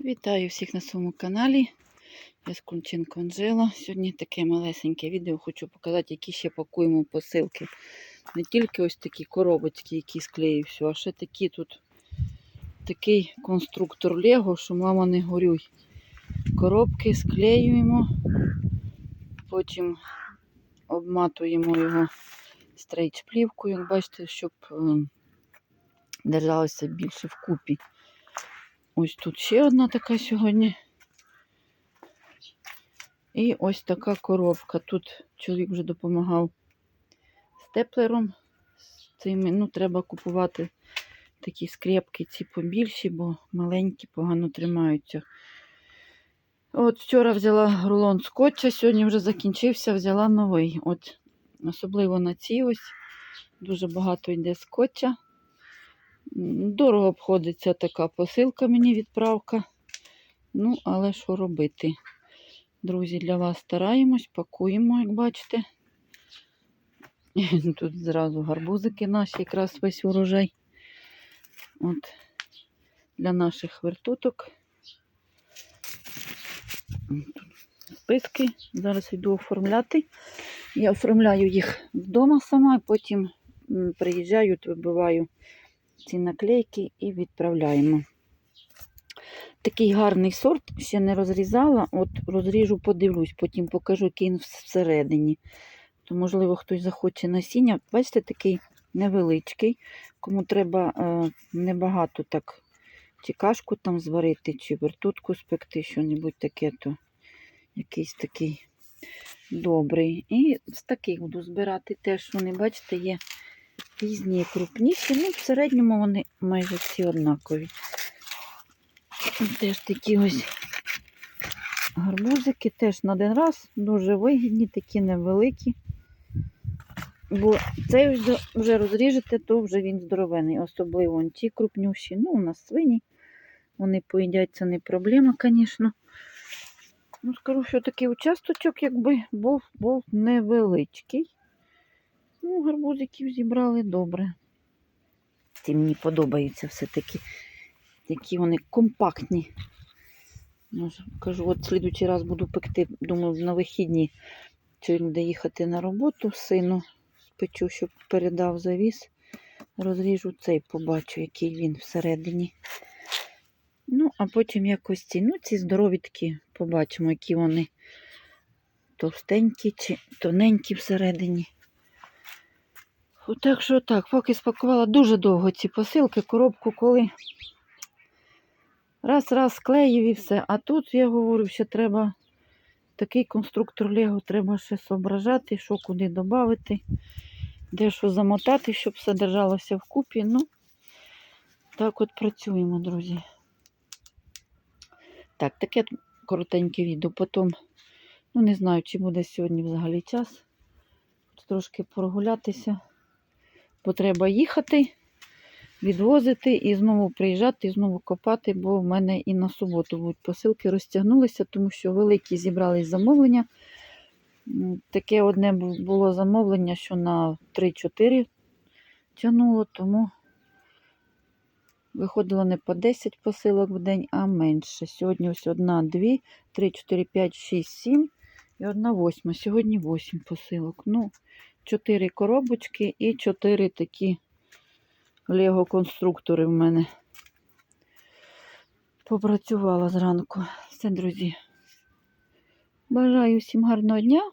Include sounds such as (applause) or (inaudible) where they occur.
Вітаю всіх на своєму каналі. Я Скунченко Анжела. Сьогодні таке малесеньке відео хочу показати, які ще пакуємо посилки. Не тільки ось такі коробочки, які склею все, а ще такі тут такий конструктор Лего, що мама не горюй. Коробки склеюємо, потім обматуємо його стрейч-плівкою, як бачите, щоб е, держалося більше вкупі. Ось тут ще одна така сьогодні. І ось така коробка. Тут чоловік вже допомагав степлером. З цими, ну, треба купувати такі скрепки, ці побільші, бо маленькі погано тримаються. От вчора взяла рулон скотча, сьогодні вже закінчився, взяла новий. От, особливо на ці ось. Дуже багато йде скотча. Дорого обходиться така посилка мені відправка. Ну, але що робити? Друзі, для вас стараємось, пакуємо, як бачите. (laughs) Тут зразу гарбузики наші, якраз весь урожай. От для наших вертуток. Списки. Зараз йду оформляти. Я оформляю їх вдома сама, потім приїжджаю, вибиваю ці наклейки і відправляємо. Такий гарний сорт, ще не розрізала. От розріжу, подивлюсь, потім покажу, який він всередині. То, можливо, хтось захоче насіння. Бачите, такий невеличкий. Кому треба е, небагато так чи кашку там зварити, чи вертутку спекти, що-небудь таке, то якийсь такий добрий. І з таких буду збирати теж. Вони, бачите, є різні і крупніші. Ну, в середньому вони майже всі однакові. Теж такі ось гарбузики теж на один раз дуже вигідні, такі невеликі. Бо цей вже розріжете, то вже він здоровений. Особливо он ті крупнющі. Ну, у нас свині. Вони поїдять, це не проблема, звісно. Ну, скажу, що такий участочок, якби був, був невеличкий. Ну, гарбузиків зібрали добре. Ці мені подобаються все-таки. Які вони компактні. Може, кажу, от слідуючий раз буду пекти, думаю, на вихідні. Чи буде їхати на роботу сину. Спечу, щоб передав завіз. Розріжу цей, побачу, який він всередині. Ну, а потім якось ці, ну, ці здорові такі, побачимо, які вони товстенькі чи тоненькі всередині. Так що так, поки спакувала дуже довго ці посилки, коробку, коли раз-раз склеїв і все. А тут я говорю, що треба такий конструктор Лего, треба ще зображати, що куди додати, де що замотати, щоб все держалося вкупі. Ну, так от працюємо, друзі. Так, таке коротеньке відео. Потім, ну не знаю, чи буде сьогодні взагалі час. Трошки прогулятися, бо треба їхати, відвозити і знову приїжджати, і знову копати, бо в мене і на суботу будуть посилки розтягнулися, тому що великі зібрались замовлення. Таке одне було замовлення, що на 3-4 тягнуло, тому виходило не по 10 посилок в день, а менше. Сьогодні ось одна, дві, 3, 4, 5, 6, 7 і одна восьма. Сьогодні 8 посилок. Ну, 4 коробочки і 4 такі лего-конструктори в мене. Попрацювала зранку. Все, друзі. Бажаю всім гарного дня.